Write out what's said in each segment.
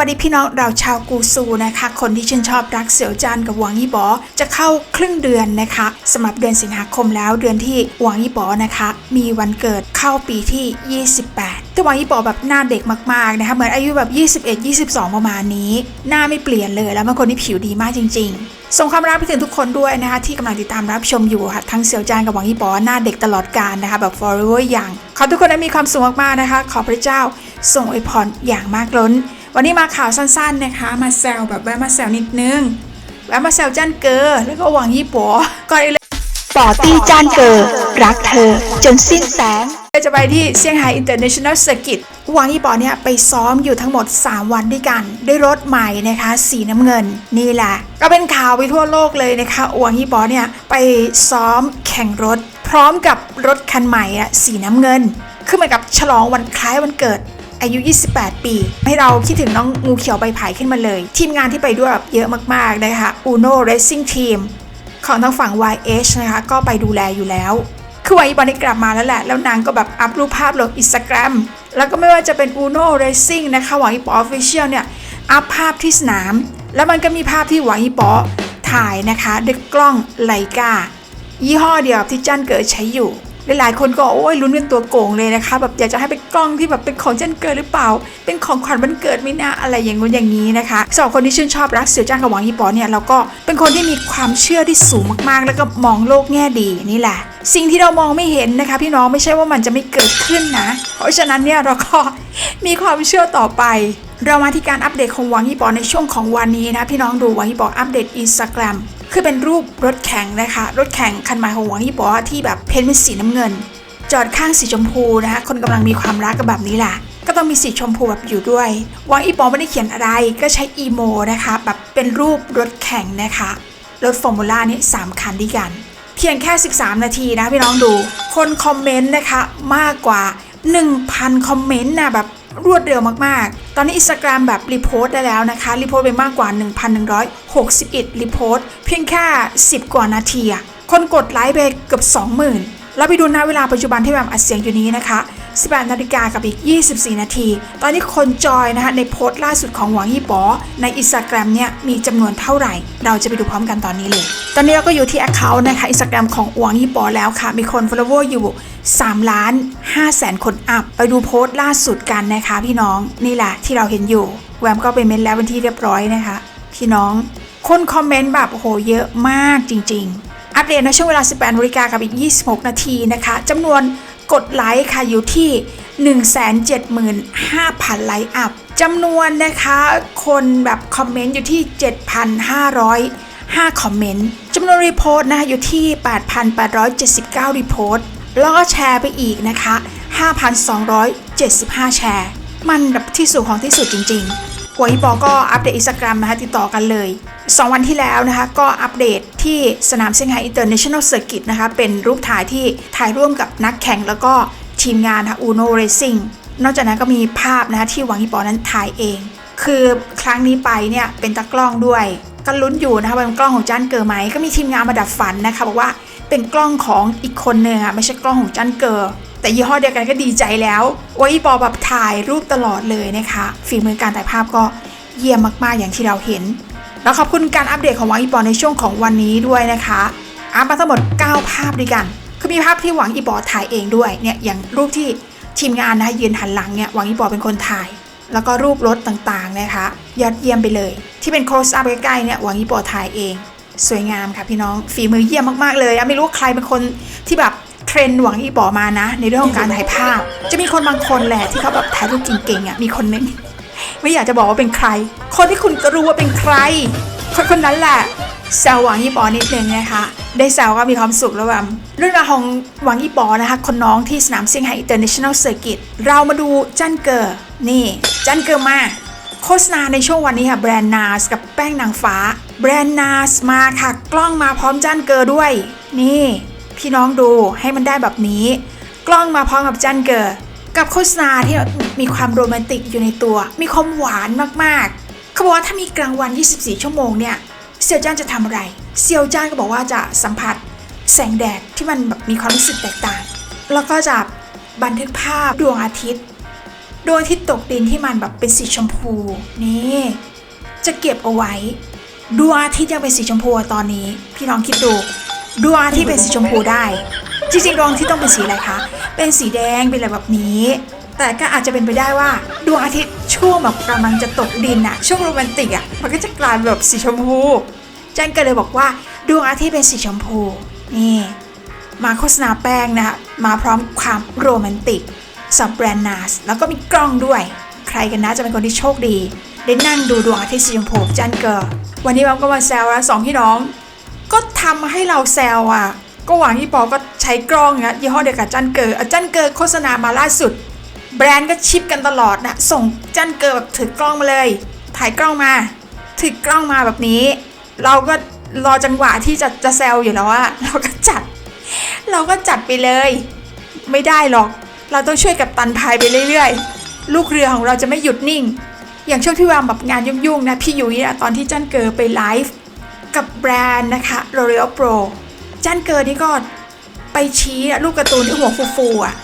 สวัสดีพี่น้องเราชาวกูซูนะคะ คนที่ชื่นชอบรักเสี่ยวจานกับหวังยี่บอจะเข้าครึ่งเดือนนะคะสำหรับเดือนสิงหาคมแล้วเดือนที่หวังยี่บอนะคะ มีวันเกิดเข้าปีที่ 28แต่หวังยี่บอแบบหน้าเด็กมากๆนะคะเหมือนอายุแบบ 21 22 ประมาณนี้ หน้าไม่เปลี่ยนเลยแล้วเป็นคนที่ผิวดีมากจริง ๆส่งความรักไปถึงทุกคนด้วยนะคะ ที่กำลังติดตามรับชมอยู่ค่ะทั้งเสี่ยวจานกับหวังยี่บอหน้าเด็กตลอดกาลนะคะ แบบ forever อย่าง ขอทุกคนได้มีความสุขมากๆนะคะ ขอพระเจ้าส่งอวยพรอย่างมากล้น วันนี้มาข่าวสั้นๆนะคะ มาแซวแบบแวะมาแซวนิดนึง แวะมาแซวจ้านเกอแล้วก็หวังยี่ปัวก่อนอื่นเลยปอตี้จานเกิดรักเธอ จนสิ้นแสงจะไปที่เซี่ยงไฮ้ International Circuit หวังยี่ปอเนี่ยไปซ้อมอยู่ทั้งหมด 3 วันด้วยกันด้วยรถใหม่นะคะ สีน้ำเงินนี่แหละ ก็เป็นข่าวไปทั่วโลกเลยนะคะหวังยี่ปอเนี่ยไปซ้อมแข่งรถ พร้อมกับรถคันใหม่อะสีน้ำเงิน คือเหมือนกับฉลองวันคล้ายวันเกิด อายุ 28 ปี ให้เราคิดถึงน้องงูเขียวใบไผ่ขึ้นมาเลย ทีมงานที่ไปด้วยแบบเยอะมากๆนะคะ Uno Racing Team ของทางฝั่ง YH นะคะก็ไปดูแลอยู่แล้วคือวาอีบอลนี่กลับมาแล้วแหละ แล้วนางก็แบบอัพรูปภาพลงอินสตาแกรมแล้วก็ไม่ว่าจะเป็น Uno Racing นะคะหวังอีปอ Official เนี่ยอัพภาพที่สนาม แล้วมันก็มีภาพที่หวังอีปอถ่ายนะคะด้วยกล้องไลกายี่ห้อเดียวกับที่จันเกิดใช้อยู่ หลายๆคนก็โอ้ยลุ้นเป็นตัวโกงเลยนะคะ แบบอยากจะให้เป็นกล้องที่แบบเป็นของจันเกิดหรือเปล่า เป็นของขวัญวันเกิดไม่น่าอะไรอย่างงู้นอย่างนี้นะคะสำหรับคนที่ชื่นชอบรักเสี่ยวจ้างกับหวังยี่ปอเนี่ยเราก็เป็นคนที่มีความเชื่อที่สูงมากๆ แล้วก็มองโลกแง่ดีนี่แหละ สิ่งที่เรามองไม่เห็นนะคะ พี่น้องไม่ใช่ว่ามันจะไม่เกิดขึ้นนะ เพราะฉะนั้นเนี่ยเราก็มีความเชื่อต่อไปเรามาที่การอัปเดตของหวังยี่ปอในช่วงของวันนี้นะพี่น้องดูหวังยี่ปออัปเดตอินสตาแกรม คือเป็นรูปรถแข่งนะคะ รถแข่งคันใหม่ของหวังยี่ปอที่แบบเพ้นท์เป็นสีน้ำเงิน จอดข้างสีชมพูนะคะ คนกำลังมีความรักกันแบบนี้แหละก็ต้องมีสีชมพูแบบอยู่ด้วยหวังอีปอไม่ได้เขียนอะไรก็ใช้อีโมนะคะแบบเป็นรูปรถแข่งนะคะ รถฟอร์มูล่านี่3คันด้วยกัน เพียงแค่ 13 นาทีนะพี่น้องดู คนคอมเมนต์นะคะมากกว่า 1,000 คอมเมนต์นะแบบ รวดเร็วมากๆ ตอนนี้อินสตาแกรมแบบรีโพสต์ได้แล้วนะคะรีโพสต์ไปมากกว่า 1,161รีโพสต์เพียงแค่ 10 กว่านาทีอะคนกดไลค์ไปเกือบ 20,000 แล้วไปดูนะเวลาปัจจุบันที่แบบอัดเสียงอยู่นี้นะคะ 18นาฬิกากับอีก 24 นาที ตอนนี้คนจอยนะคะในโพสต์ล่าสุดของหวังยี่ป๋อในอินสตาแกรมเนี่ยมีจำนวนเท่าไหร่ เราจะไปดูพร้อมกันตอนนี้เลย ตอนนี้เราก็อยู่ที่ Account นะคะอินสตาแกรมของหวังยี่ป๋อแล้วค่ะ มีคน follower อยู่ 3 ล้าน5แสนคนอัพ ไปดูโพสต์ล่าสุดกันนะคะ พี่น้องนี่แหละที่เราเห็นอยู่ แวมก็ไปเม้นแล้วเป็นที่เรียบร้อยนะคะ พี่น้องคนคอมเมนต์แบบโหเยอะมากจริง ๆ อัปเดตในช่วงเวลา 18นาฬิกากับอีก 26 นาทีนะคะจำนวน กดไลค์ค่ะอยู่ที่ 175,000 ไลค์อัพจำนวนนะคะคนแบบคอมเมนต์อยู่ที่ 7,505 คอมเมนต์จำนวนรีโพสต์นะคะอยู่ที่ 8,879 รีโพสต์แล้วก็แชร์ไปอีกนะคะ 5,275 แชร์ มันแบบที่สุดของที่สุดจริงๆหวอีปอก็อัปเดตอินสตาแกรมนะคะติดต่อกันเลย 2 วันที่แล้วนะคะ ก็อัปเดตที่สนามเซี่ยงไฮ้อินเตอร์เนชั่นแนลเซอร์กิตนะคะ เป็นรูปถ่ายที่ถ่ายร่วมกับนักแข่งแล้วก็ทีมงานนะคะอูโนเรซิ่งนอกจากนั้นก็มีภาพนะคะที่หวังอีปอนั้นถ่ายเอง คือครั้งนี้ไปเนี่ยเป็นตากล้องด้วยก็ลุ้นอยู่นะคะว่าเป็นกล้องของจันเกอร์ไหมก็มีทีมงานมาดับฝันนะคะบอกว่าเป็นกล้องของอีกคนหนึ่งอะไม่ใช่กล้องของจันเกอร์แต่ยี่ห้อเดียวกันก็ดีใจแล้วว่าอีปอแบบถ่ายรูปตลอดเลยนะคะ ฝีมือการถ่ายภาพก็เยี่ยมมากๆอย่างที่เราเห็น แล้วขอบคุณการอัปเดตของหวังอีปอในช่วงของวันนี้ด้วยนะคะอัพมาทั้งหมด 9 ภาพด้วยกัน คือมีภาพที่หวังอีปอถ่ายเองด้วยเนี่ยอย่างรูปที่ทีมงานนะคะยืนหันหลังเนี่ยหวังอีปอเป็นคนถ่าย แล้วก็รูปรถต่างๆนะคะยอดเยี่ยมไปเลย ที่เป็น close up ใกล้ๆเนี่ยหวังอีปอถ่ายเอง สวยงามค่ะพี่น้องฝีมือเยี่ยมมากๆเลยไม่รู้ใครเป็นคนที่แบบเทรนหวังอีปอมานะ ในเรื่องของการถ่ายภาพ จะมีคนบางคนแหละที่เขาแบบถ่ายรูปเก่งๆอะมีคนนึง ไม่อยากจะบอกว่าเป็นใคร คนที่คุณรู้ว่าเป็นใคร คนคนนั้นแหละแซวหวังยี่ปอนิดนึงนะคะได้แซวก็มีความสุขแล้วแบบเรื่องราวของหวังยี่ปอนะคะ คนน้องที่สนามเซี่ยงไฮ้ International Circuit เรามาดูจันเกอร์นี่ จันเกอร์มาโฆษณาในช่วงวันนี้ค่ะแบรนด์นาสกับแป้งนางฟ้า แบรนด์นาสมาค่ะ กล้องมาพร้อมจันเกอร์ด้วย นี่ พี่น้องดูให้มันได้แบบนี้ กล้องมาพร้อมกับจันเกอร์กับโฆษณาที่ มีความโรแมนติกอยู่ในตัว มีความหวานมากๆ เขาบอกว่าถ้ามีกลางวัน 24 ชั่วโมงเนี่ยเซียวจ้านจะทำอะไร เซียวจ้านก็บอกว่าจะสัมผัสแสงแดดที่มันแบบมีความรู้สึกแตกต่าง แล้วก็จะบันทึกภาพดวงอาทิตย์ ดวงอาทิตย์ตกดินที่มันแบบเป็นสีชมพูนี่จะเก็บเอาไว้ ดวงอาทิตย์ยังเป็นสีชมพูตอนนี้ พี่น้องคิดดูดวงอาทิตย์เป็นสีชมพูได้ จริงๆดวงอาทิตย์ต้องเป็นสีอะไรคะ เป็นสีแดงเป็นอะไรแบบนี้ แต่ก็อาจจะเป็นไปได้ว่าดวงอาทิตย์ช่วงแบบกำลังจะตกดินอะช่วงโรแมนติกอะมันก็จะกลายแบบสีชมพูจันก็เลยบอกว่าดวงอาทิตย์เป็นสีชมพูนี่มาโฆษณาแป้งนะคะมาพร้อมความโรแมนติกสับแบรนด์นาสแล้วก็มีกล้องด้วย ใครกันนะจะเป็นคนที่โชคดี ได้นั่งดูดวงอาทิตย์สีชมพูจันเกอร์วันนี้วัมก็มาแซวแล้วสองพี่น้อง ก็ทำให้เราแซวอะ ก็หวังที่ปอก็ใช้กล้องนะยี่ห้อเดียวกับจันเกอร์อะจันเกอร์โฆษณามาล่าสุด แบรนด์ก็ชิปกันตลอดนะส่งจันเกอร์แบบถือกล้องมาเลย ถ่ายกล้องมาถือกล้องมาแบบนี้ เราก็รอจังหวะที่จะจะแซวอยู่แล้วอะเราก็จัด เราก็จัดไปเลย ไม่ได้หรอก เราต้องช่วยกับตันพายไปเรื่อยๆ ลูกเรือของเราจะไม่หยุดนิ่ง อย่างช่วงที่วางแบบงานยุ่งๆนะพี่ยุ้ยอะตอนที่จันเกอไปไลฟ์กับแบรนด์นะคะ L'Oreal Pro จันเกอนี่ก็ไปชี้อะรูปกร์ตูนที่หัวฟูๆอะ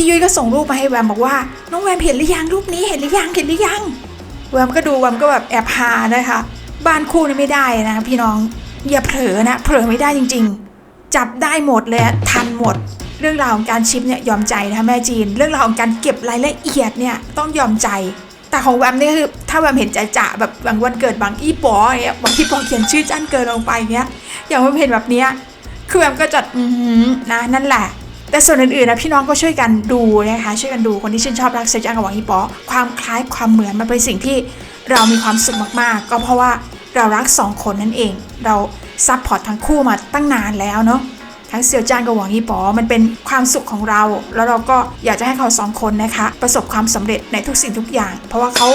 พี่ยุ้ยก็ส่งรูปมาให้แวมบอกว่า น้องแวมเห็นหรือยังรูปนี้เห็นหรือยังเห็นหรือยังแวมก็ดูแวมก็แบบแอบฮานะคะบ้านคู่นี่ไม่ได้นะพี่น้องอย่าเผลอนะเผลอไม่ได้จริง ๆ จับได้หมดเลยทันหมด เรื่องราวของการชิปเนี่ยยอมใจนะคะแม่จีน เรื่องราวของการเก็บรายละเอียดเนี่ยต้องยอมใจ แต่ของแวมนี่คือถ้าแวมเห็นจะจะแบบบางวันเกิดบางอีปออย่างเงี้ยบางที่ปอเขียนชื่อจันเกินลงไปเงี้ยอย่างแวมเห็นแบบเนี้ยคือแวมก็จัดอือนะนั่นแหละ แต่ส่วนอื่นๆนะพี่น้องก็ช่วยกันดูนะคะช่วยกันดูคนที่ชื่นชอบรักเซจังกับหวังอีปอความคล้ายความเหมือนมันเป็นสิ่งที่เรามีความสุขมากๆ ก็เพราะว่าเรารักสองคนนั่นเอง เราซัพพอร์ตทั้งคู่มาตั้งนานแล้วเนาะทั้งเซียวจานกับหวังอีป๋อมันเป็นความสุขของเรา แล้วเราก็อยากจะให้เขาสองคนนะคะ ประสบความสำเร็จในทุกสิ่งทุกอย่าง เพราะว่าเขา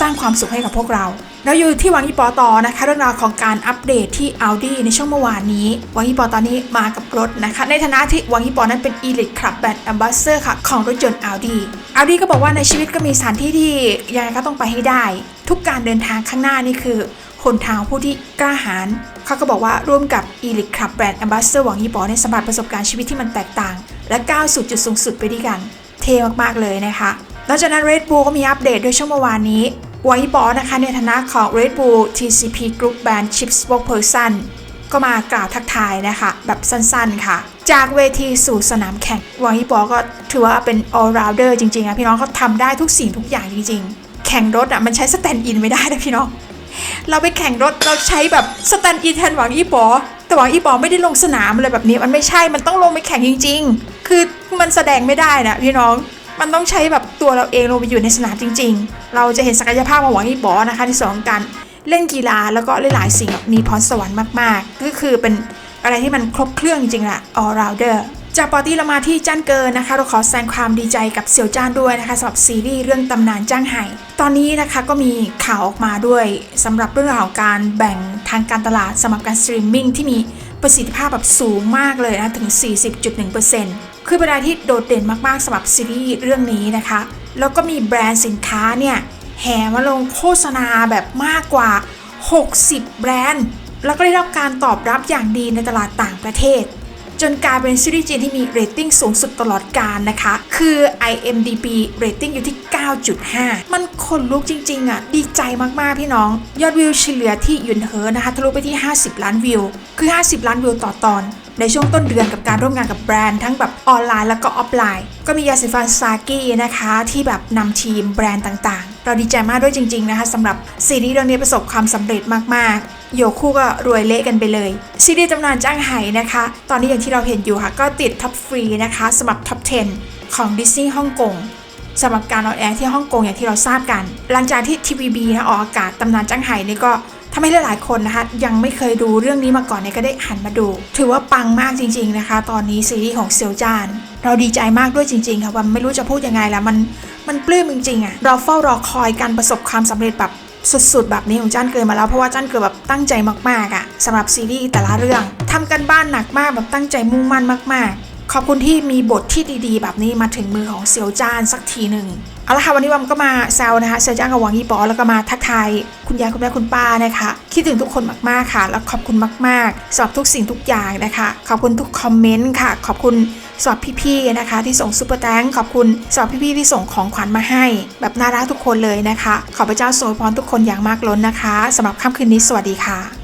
สร้างความสุขให้กับพวกเรา เราอยู่ที่วังอีปอตอนะคะเรื่องราวของการอัปเดตที่ Audi ในช่วงเมื่อวานนี้ วังอีปอตอนนี้มากับรถนะคะ ในฐานะที่วังอีปอนั้นเป็น Elite Club Brand Ambassador ค่ะ ของรถยนต์ Audi Audi ก็บอกว่าในชีวิตก็มีสถานที่ที่ยังไงก็ต้องไปให้ได้ ทุกการเดินทางข้างหน้านี่คือคนทางผู้ที่กล้าหาญเขาก็บอกว่าร่วมกับ Elite Club Brand Ambassador วังยี่ปอในสัมผัสประสบการณ์ชีวิตที่มันแตกต่าง และก้าวสู่จุดสูงสุดไปด้วยกัน เท่มากๆเลยนะคะนอกจากนั้น Red Bull ก็มีอัปเดตด้วยช่วงเมื่อวานนี้ หวังยี่ปอนะคะในฐานะของ Red Bull TCP Group Band Chief Spokesperson ก็มากล่าวทักทายนะคะ แบบสั้นๆค่ะ จากเวทีสู่สนามแข่งหวังยี่ปอก็ถือว่าเป็น all rounder จริงๆอะพี่น้องเขาทำได้ทุกสิ่งทุกอย่างจริงๆ แข่งรถอะมันใช้สแตนด์อินไม่ได้นะพี่น้อง เราไปแข่งรถเราใช้แบบสแตนด์อินแทนหวังอีปอแต่หวังอีปอไม่ได้ลงสนามอะไรแบบนี้ มันไม่ใช่มันต้องลงไปแข่งจริง ๆ คือมันแสดงไม่ได้นะพี่น้อง มันต้องใช้แบบตัวเราเองลงไปอยู่ในสนามจริง ๆ เราจะเห็นศักยภาพของหวังอีปอนะคะในส่วนของการเล่นกีฬาแล้วก็หลายๆสิ่งมีพรสวรรค์มากๆ ก็คือเป็นอะไรที่มันครบเครื่องจริงๆแหละ all rounder จากปอตี้เรามาที่จ้านเกินนะคะ เราขอแสดงความดีใจกับเสี่ยวจ้านด้วยนะคะสำหรับซีรีส์เรื่องตำนานจ้างไห่ตอนนี้นะคะก็มีข่าวออกมาด้วยสำหรับเรื่องราวของการแบ่งทางการตลาดสำหรับการสตรีมมิ่งที่มี ประสิทธิภาพแบบสูงมากเลยนะถึง 40.1%คือเป็นอะไรที่โดดเด่นมากๆสำหรับซีรีส์เรื่องนี้นะคะ แล้วก็มีแบรนด์สินค้าเนี่ยแห่มาลงโฆษณาแบบมากกว่า 60 แบรนด์ แล้วก็ได้รับการตอบรับอย่างดีในตลาดต่างประเทศ จนกลายเป็นซีรีส์จีนที่มีเรตติ้งสูงสุดตลอดกาลนะคะ คือ IMDB เรตติ้งอยู่ที่ 9.5 มันขนลุกจริงๆอะ ดีใจมากๆพี่น้อง ยอดวิวเฉลี่ยที่ยุนเหอนะคะทะลุไปที่ 50 ล้านวิว คือ 50 ล้านวิวต่อตอนในช่วงต้นเดือนกับการร่วมงานกับแบรนด์ทั้งแบบออนไลน์แล้วก็ออฟไลน์ ก็มียาสีฟันซากินะคะ ที่แบบนำทีมแบรนด์ต่างๆ เราดีใจมากด้วยจริง ๆนะคะสำหรับซีรีส์เรื่องนี้ประสบความสำเร็จมากๆ โยคู่ก็รวยเละกันไปเลย ซีรีส์ตำนานจ้างไห่นะคะ ตอนนี้อย่างที่เราเห็นอยู่ค่ะ ก็ติดท็อปฟรีนะคะสำหรับท็อป 10 ของดิสนีย์ฮ่องกงสำหรับการออนแอร์ที่ฮ่องกงอย่างที่เราทราบกัน หลังจากที่ทีวีบีนะออกอากาศตำนานจ้างไห่นี่ก็ทำให้หลายๆคนนะคะยังไม่เคยดูเรื่องนี้มาก่อนเนี่ยก็ได้หันมาดู ถือว่าปังมากจริง ๆนะคะ ตอนนี้ซีรีส์ของเซียวจาน เราดีใจมากด้วยจริง ๆ ค่ะว่าไม่รู้จะพูดยังไงแล้วมันมันปลื้มจริงๆอะ่ะเราเฝ้ารอคอยการประสบความสำเร็จแบบ สุดๆ แบบนี้ของจ้านเกิดมาแล้วเพราะว่าจ้านเกิดแบบตั้งใจมากๆอะ่ะสำหรับซีรีส์แต่ละเรื่องทำกันบ้านหนักมากแบบตั้งใจมุ่งมั่นมาก ๆ ขอบคุณที่มีบทที่ดีๆ แบบนี้มาถึงมือของเซียวจ้านสักทีหนึ่งเอาละค่ะวันนี้วัมก็มาแซวนะคะเซียวจ้านกับหวังยี่ปอแล้วก็มาทักทายคุณยายคุณแม่คุณป้านะคะคิดถึงทุกคนมากๆค่ะ แล้วขอบคุณมากๆสำหรับทุกสิ่งทุกอย่างนะคะ ขอบคุณทุกคอมเมนต์ค่ะ ขอบคุณ สำหรับพี่ๆนะคะ ที่ส่งซูเปอร์แตงขอบคุณสำหรับพี่ๆที่ส่งของขวัญมาให้ แบบน่ารักทุกคนเลยนะคะ ขอพระเจ้าทรงอวยพรทุกคนอย่างมากล้นนะคะสำหรับค่ำคืนนี้สวัสดีค่ะ